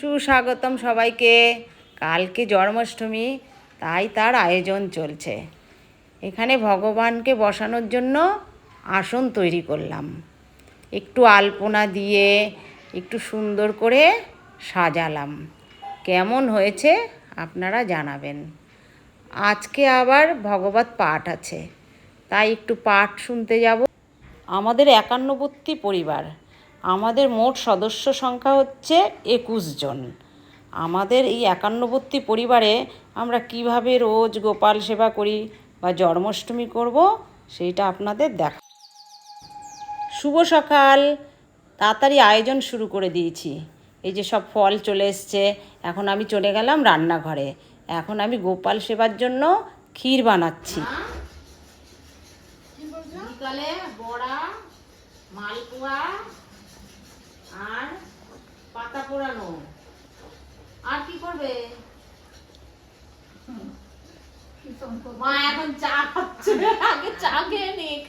সুস্বাগতম সবাইকে। কালকে জন্মাষ্টমী, তাই তার আয়োজন চলছে। এখানে ভগবানকে বসানোর জন্য আসন তৈরি করলাম। একটু আলপনা দিয়ে একটু সুন্দর করে সাজালাম। কেমন হয়েছে আপনারা জানাবেন। আজকে আবার ভগবত পাঠ আছে। তাই একটু পাঠ শুনতে যাব। আমাদের একান্নবর্তী পরিবার আমাদের মোট সদস্য সংখ্যা হচ্ছে একুশ জন। আমাদের এই একান্নবর্তী পরিবারে আমরা কীভাবে রোজ গোপাল সেবা করি বা জন্মাষ্টমী করব সেইটা আপনাদের দেখ শুভ সকাল। তাড়াতাড়ি আয়োজন শুরু করে দিয়েছি। এই যে সব ফল চলে এসছে, এখন আমি চলে গেলাম রান্নাঘরে। এখন আমি গোপাল সেবার জন্য ক্ষীর বানাচ্ছি। বড়া, মালপোয়া আর পাতা পোড়ানো। আর কি করবে? মা এখন চা খাচ্ছে। আগে চা খেয়ে নিক।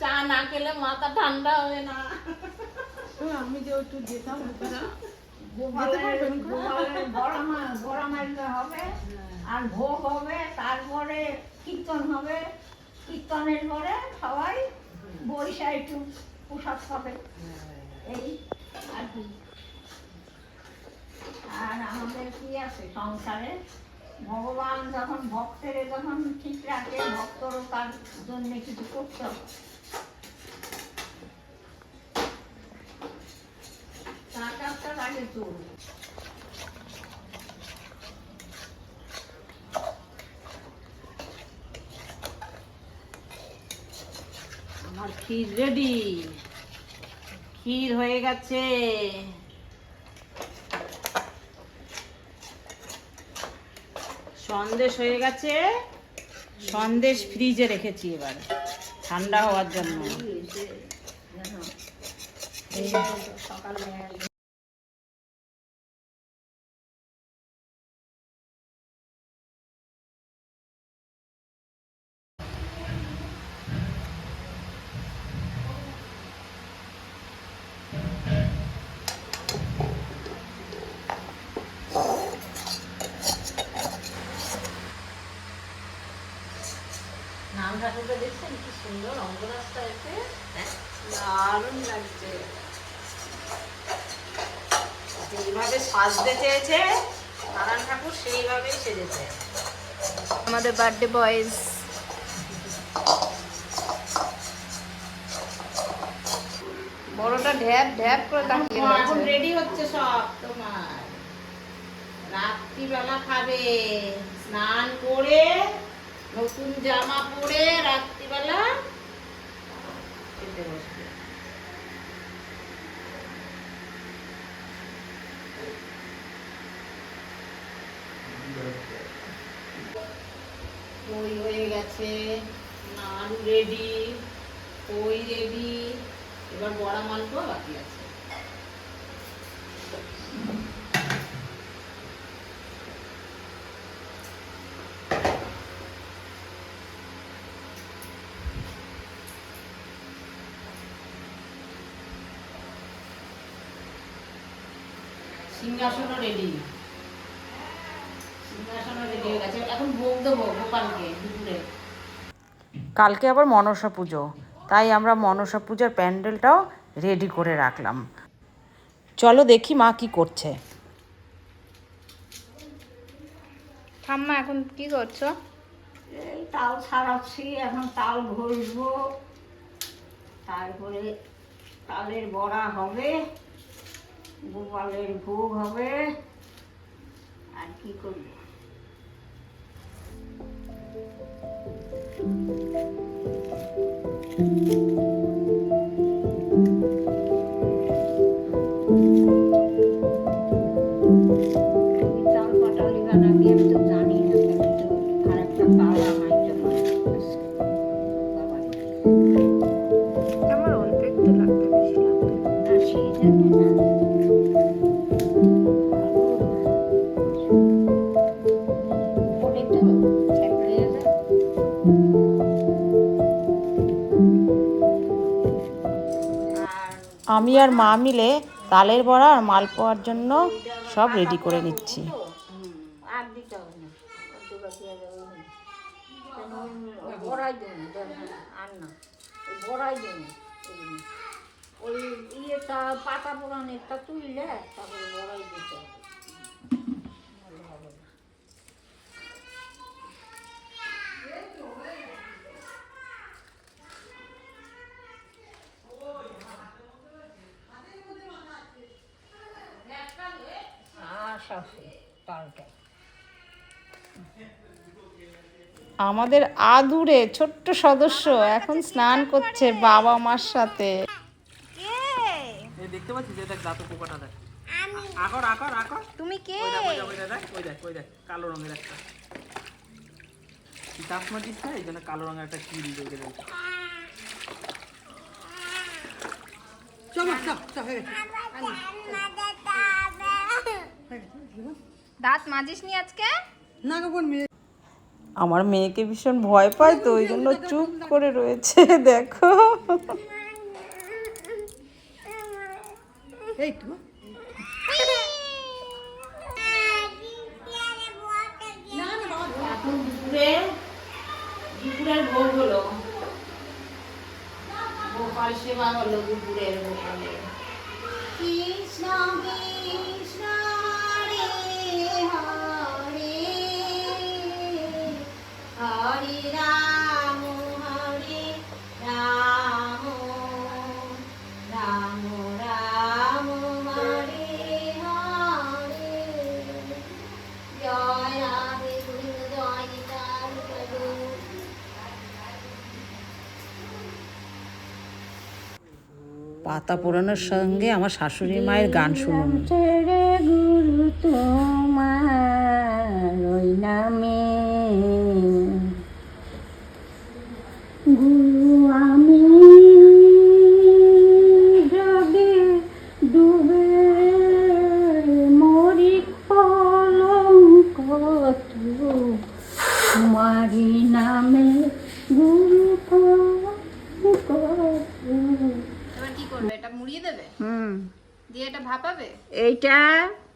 চা না খেলে মাথা ঠান্ডা হবে না। আমি যে একটু যেতাম হবে আর ভোগ হবে তারপরে কীর্তন হবে। কীর্তনের পরে সবাই বৈশা একটু প্রসাদ পাবে এই আর আমাদের কি আছে সংসারে? ভগবান যখন ভক্তের যখন ঠিক রাখে, ভক্তরও তার জন্য কিছু আমার ক্ষীর রেডি ক্ষীর হয়ে গেছে। সন্দেশ হয়ে গেছে। সন্দেশ ফ্রিজে রেখেছি এবার ঠান্ডা হওয়ার জন্য। সকালে সাজতে চেয়েছে। নারায়ণ ঠাকুর সেইভাবেই সেজেছে। আমাদের বার্থডে বয়েজ বড়টা ঢ্যাপ ঢ্যাপ করে তাকিয়ে এখন রেডি হচ্ছে সব তোমার। রাত্রিবেলা খাবে। স্নান করে নতুন জামা পরে রাত্রিবেলা খেতে বসবে। দই হয়ে গেছে। নাড়ু রেডি দই রেডি এবার বড়া মালপোয়া বাকি আছে। সিংহাসনও রেডি রেডি হয়ে গেছে। এখন ভোগ দেবো গোপালকে দুপুরে। কালকে আবার মনসা পুজো। তাই আমরা মনসা পূজার প্যান্ডেলটাও রেডি করে রাখলাম। চলো দেখি মা কি করছে। ঠাম্মা এখন কি করছ? এই তাল ছাড়াচ্ছি এখন তাল ঘষবো। তারপরে তালের বড়া হবে গোপালের ভোগ হবে। আর কি করব? তুমি আর মা মিলে তালের বড়া আর মালপোয়ার জন্য সব রেডি করে নিচ্ছি। ওই ইয়েটা, পাতা পোড়ানোরটা তুইলে তারপরে বড়াই দিতে হবে। আশা আছে তালটা আমাদের আদুরে ছোট্ট সদস্য এখন স্নান করছে বাবা মার সাথে। এই দেখতে পাচ্ছিস? যে দেখ দাঁত পোকাটা দেখ। আকর আকর আকর তুমি কে? ওই দেখ ওই দেখ ওই কালো রঙের একটা। মাটিস না? এই জন্য কালো রঙের একটা কিল দেখে দেখ দাঁত মাজিস নি আজকে আমার মেয়েকে ভীষণ ভয় পায় তো ওই জন্য চুপ করে রয়েছে দেখো। এখন দুপুরে দুপুরের ভোগ হলো। গোপাল সেবা হলো দুপুরের গোপালে কৃষ্ণ কৃষ্ণ পাতা পোড়ানোর সঙ্গে আমার শাশুড়ি মায়ের গান শুনুন। গুরু তোমার ওই নামে এবার কি করবে? এটা মুড়িয়ে দেবে? হুম। দিয়ে এটা ভাপাবে? এইটা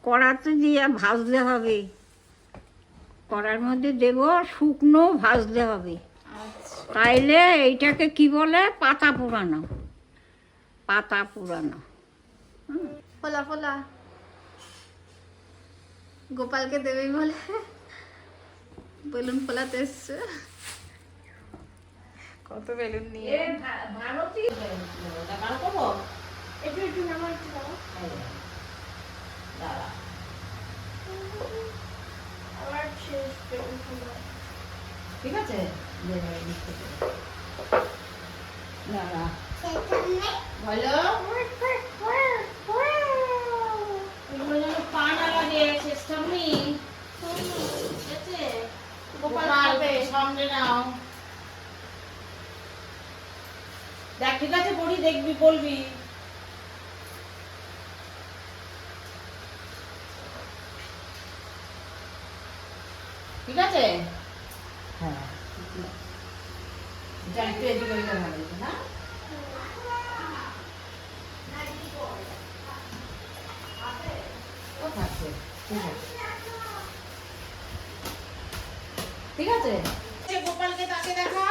কড়াতে দিয়ে ভাজতে হবে। কড়ার মধ্যে দেব শুকনো ভাজতে হবে। তাইলে এইটাকে কি বলে? পাতা পোড়ানো। পাতা পোড়ানো। ফোলা ফোলা। গোপালকে দেবে বলে। বেলুন ফোলাতে এসছে। কত বেলুন নিয়ে ঠিক আছে বলো এগুলো যেন পা না লাগে চেষ্টা করি ঠিক আছে গোপাল খাবে সামনে নাও দেখ ঠিক আছে বড়ি দেখবি বলবি? ঠিক আছে? হ্যাঁ। এটা একটু এদিকে ভালো না? ঠিক আছে। ঠিক আছে? গোপালকে তাকে দেখা।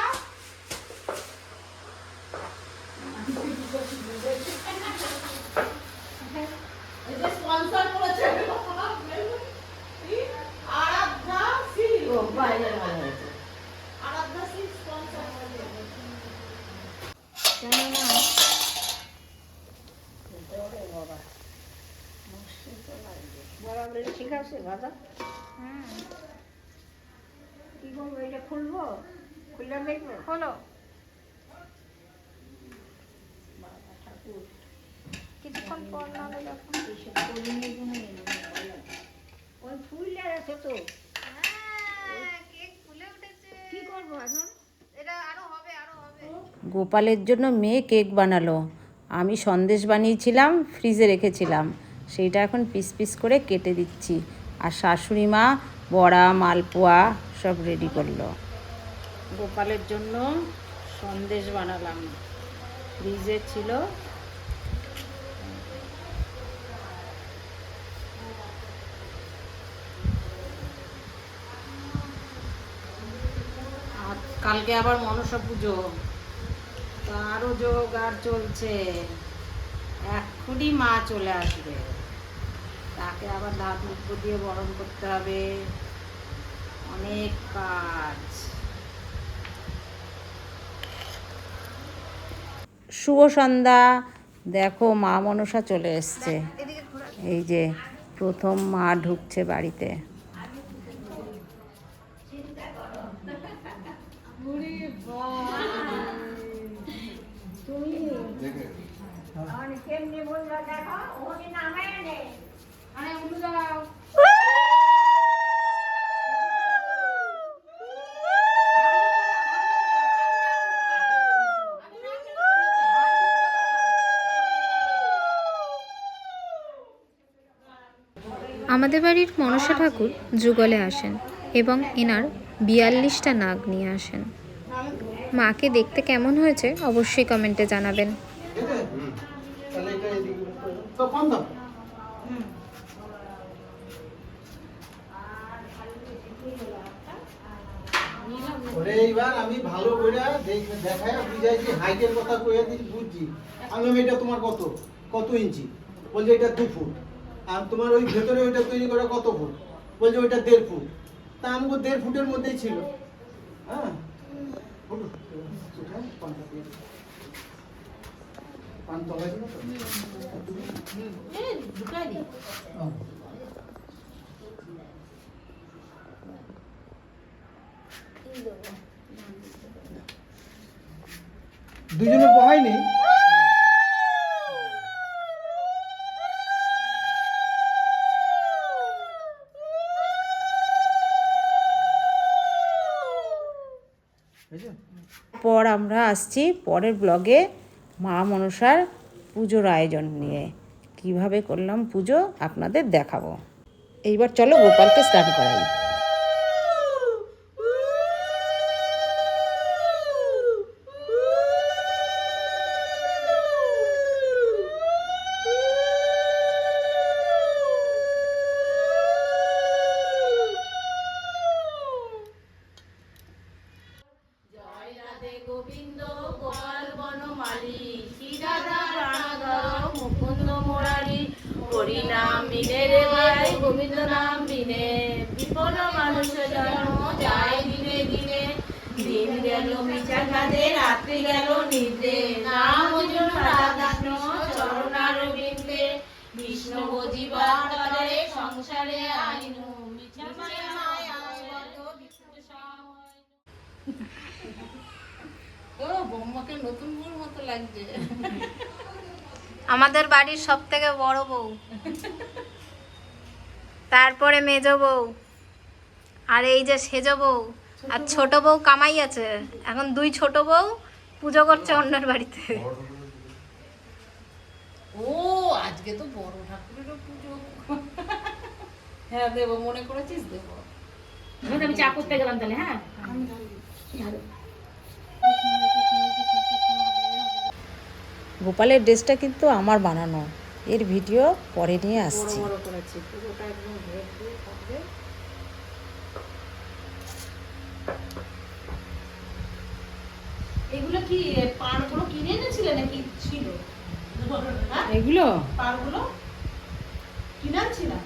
ঠিক আছে দাদা কি করব? এটা খুলবো? খুললে দেখব? হলো কিছুক্ষণ পর না যখন এইসব করিনি কোনো ওই ফুললে আছে তো। কেক ফুলে উঠেছে। কি করব এখন? এটা আরও হবে আরও হবে। গোপালের জন্য মেয়ে কেক বানালো। আমি সন্দেশ বানিয়েছিলাম ফ্রিজে রেখেছিলাম। সেইটা এখন পিস পিস করে কেটে দিচ্ছি। আর শাশুড়ি মা বড়া মালপোয়া সব রেডি করল। গোপালের জন্য সন্দেশ বানালাম। ফ্রিজে ছিল কালকে আবার মনসা পুজো। তারও জোগাড় চলছে। এক্ষুনি মা চলে আসবে। তাকে আবার দাঁত মুখ দিয়ে বরণ করতে হবে। অনেক কাজ। শুভ সন্ধ্যা। দেখো মা মনসা চলে এসছে। এই যে প্রথম মা ঢুকছে বাড়িতে আর কেমনি বলল দেখো ওনি নামে নে আমাদের বাড়ির মনসা ঠাকুর যুগলে আসেন এবং এনার বিয়াল্লিশটা নাগ নিয়ে আসেন। মাকে দেখতে কেমন হয়েছে অবশ্যই কমেন্টে জানাবেন। আমি এটা তোমার কত? কত ইঞ্চি? বলছে, এটা দু ফুট। আর তোমার ওই ভেতরে ওইটা তৈরি করা কত ফুট? বলছে ওইটা দেড় ফুট। তা আমাকে দেড় ফুটের মধ্যেই ছিল। হ্যাঁ। দুজনে বহাইনি পর আমরা আসছি পরের ব্লগে মা মনসার পুজোর আয়োজন নিয়ে। কীভাবে করলাম পুজো আপনাদের দেখাবো। এইবার চলো গোপালকে স্নান করাই। আমাদের বাড়ির সব থেকে বড় বউ। তারপরে মেজ বউ। আর এই যে সেজ বউ। আর ছোট বউ কামাই আছে। এখন দুই ছোট বউ পুজো করছে অন্যের বাড়িতে। ও আজকে তো বড় ঠাকুরেরও পুজো। হ্যাঁ দেবো মনে করেছিস দেবো? আমি চা করতে গেলাম তাহলে হ্যাঁ? গোপালের ড্রেসটা কিন্তু আমার বানানো। এর ভিডিও পরে নিয়ে আসছি। এগুলো কি পানগুলো কিনে এনেছিলে নাকি ছিল? এগুলো? পানগুলো কিনে আনছিলাম?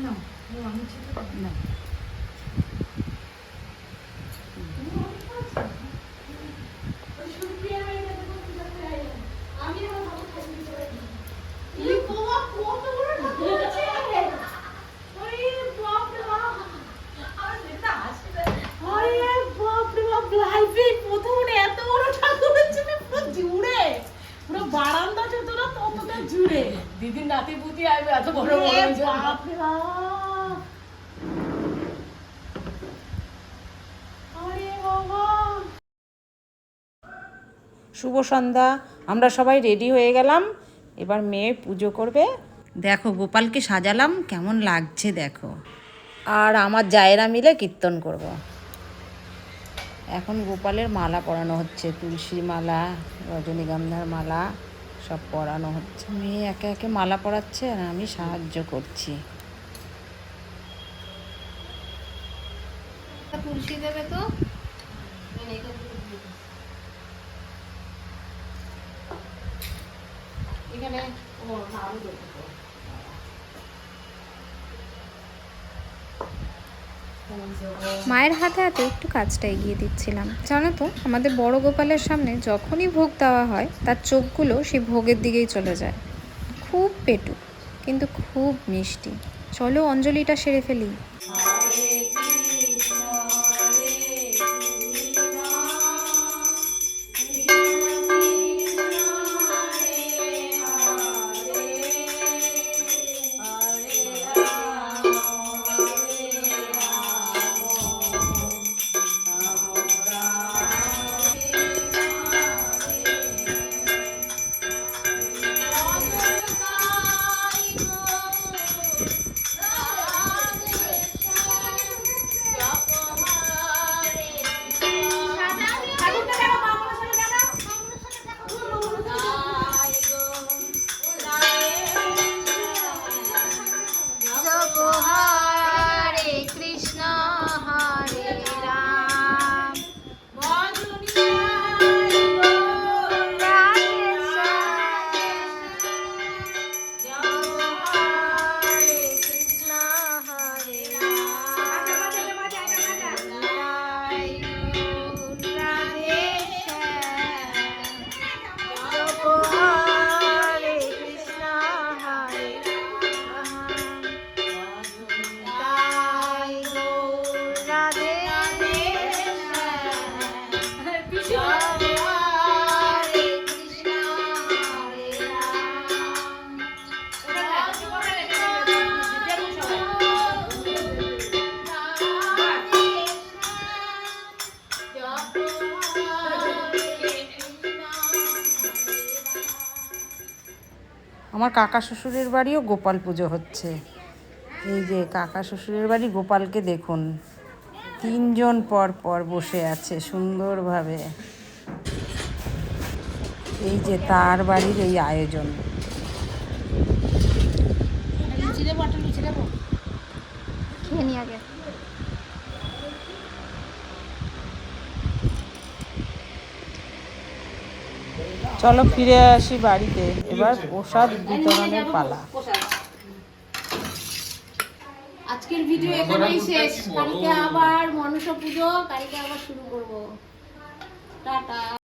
No, you want me to do that? No. শুভ সন্ধ্যা। আমরা সবাই রেডি হয়ে গেলাম। এবার মেয়ে পুজো করবে। দেখো গোপালকে সাজালাম কেমন লাগছে দেখো। আর আমার জায়েরা মিলে কীর্তন করব। এখন গোপালের মালা পরানো হচ্ছে তুলসী মালা রজনীগন্ধার মালা সব পরানো হচ্ছে। মেয়ে একে একে মালা পরাচ্ছে আর আমি সাহায্য করছি। তুলসী দেবে তো? মায়ের হাতে হাতে একটু কাজটা এগিয়ে দিচ্ছিলাম। জানো তো, আমাদের বড় গোপালের সামনে যখনই ভোগ দেওয়া হয়, তার চোখগুলো সে ভোগের দিকেই চলে যায়। খুব পেটু, কিন্তু খুব মিষ্টি। চলো অঞ্জলিটা সেরে ফেলি। আমার কাকা শ্বশুরের বাড়িও গোপাল পুজো হচ্ছে। এই যে কাকা শ্বশুরের বাড়ি গোপালকে দেখুন। তিনজন পর পর বসে আছে সুন্দরভাবে। এই যে তার বাড়ির এই আয়োজন। খেয়ে নি আগে। চলো ফিরে আসি বাড়িতে। এবার প্রসাদ বিতরণের পালা। আজকের ভিডিও এখানেই শেষ। কালকে আবার মনসা পুজো, কালকে আবার শুরু করব। টাটা।